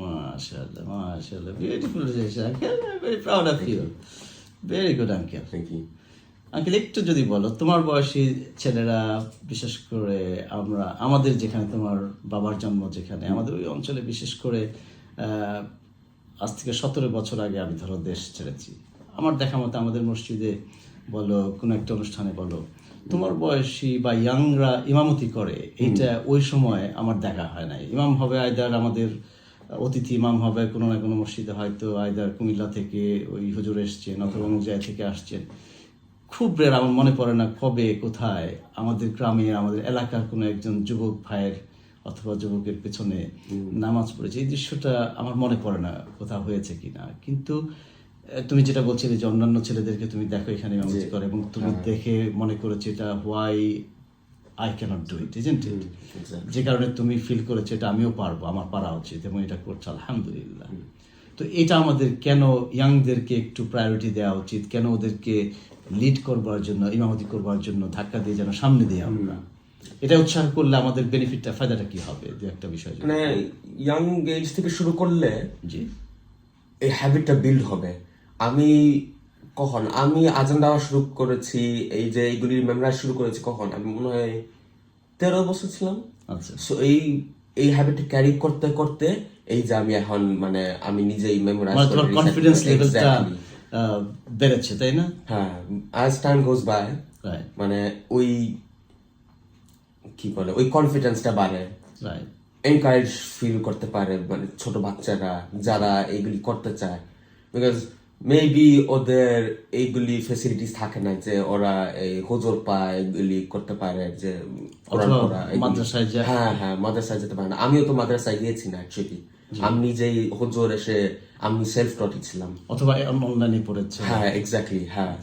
মাশাআল্লাহ মাশাআল্লাহ। Beautiful relation uncle very proud of you very good uncle thank you uncle একটু যদি বলো তোমার বয়সী ছেলেরা বিশেষ করে আমরা আমাদের যেখানে তোমার বাবার জন্ম যেখানে আমাদের ওই অঞ্চলে বিশেষ করে আহ, আজ থেকে সতেরো বছর আগে আমি ধরো দেশ ছেড়েছি। আমার দেখা মতো আমাদের মসজিদে বলো কোনো একটা অনুষ্ঠানে বলো তোমার বয়সী বা ইয়াংরা ইমামতি করে এইটা ওই সময় আমার দেখা হয় নাই। ইমাম হবে আয়দার আমাদের অতিথি ইমাম হবে কোনো না কোনো মসজিদে হয়তো আয়দার কুমিল্লা থেকে ওই হুজুর এসছেন অথবা অমুক জায়গা থেকে আসছেন। খুব রের আমার মনে পড়ে না কবে কোথায় আমাদের গ্রামে আমাদের এলাকার কোনো একজন যুবক ভাইয়ের অথবা যুবকের পেছনে নামাজ পড়েছে। এই দৃশ্যটা আমার মনে পড়ে না কোথাও হয়েছে কিনা। কিন্তু আহ, তুমি যেটা বলছিলে যে অন্যান্য ছেলেদেরকে তুমি দেখো এখানে করে এবং তুমি দেখে মনে করেছ এটা why I can't do it isn't it যে কারণে তুমি ফিল করেছ এটা আমিও পারব আমার পারা উচিত এবং এটা করছ আলহামদুলিল্লাহ। তো এটা আমাদের কেন ইয়াংদেরকে একটু প্রায়োরিটি দেওয়া উচিত কেন ওদেরকে লিড করবার জন্য ইমামতি করবার জন্য ধাক্কা দিয়ে যেন সামনে দিয়ে আমরা? এটা উৎসাহ করলে আমাদের বেনিফিটটা ফায়দাটা কি হবে? দু একটা বিষয় মানে ইয়াং এজ থেকে শুরু করলে জি। এই হ্যাবিটটা বিল্ড হবে। আমি কখন? আমি আজান দেওয়া শুরু করেছি এই যে এইগুলি মেমরাইজ শুরু করেছি কখন? আমি মনে হয় তেরো বছর ছিলাম। আচ্ছা। সো এই এই হ্যাবিটটা ক্যারি করতে করতে এই যে আমি এখন মানে আমি নিজেই মেমোরাইজ মানে তোমার কনফিডেন্স লেভেলটা বেড়েছে তাই না? হ্যাঁ অ্যাজ টাইম গোজ বাই মানে ওই কি বলে ওই কনফিডেন্সটা বাড়ে। এনকারেজ ফিল করতে পারে মানে ছোট বাচ্চারা যারা এইগুলি করতে চায়। বিকজ মেবি ওদের এইগুলি ফেসিলিটিস থাকে না যে ওরা এই হুজুর পায় এগুলি করতে পারে যে। মাদ্রাসায়। হ্যাঁ হ্যাঁ মাদ্রাসায় যেতে পারে না। আমিও তো মাদ্রাসায় গিয়েছি না অ্যাকচুয়ালি আমি নিজেই হুজুর এসে আমি সেলফ টটি ছিলাম। অথবা অনলাইনে পড়েছে। হ্যাঁ এক্স্যাক্টলি হ্যাঁ।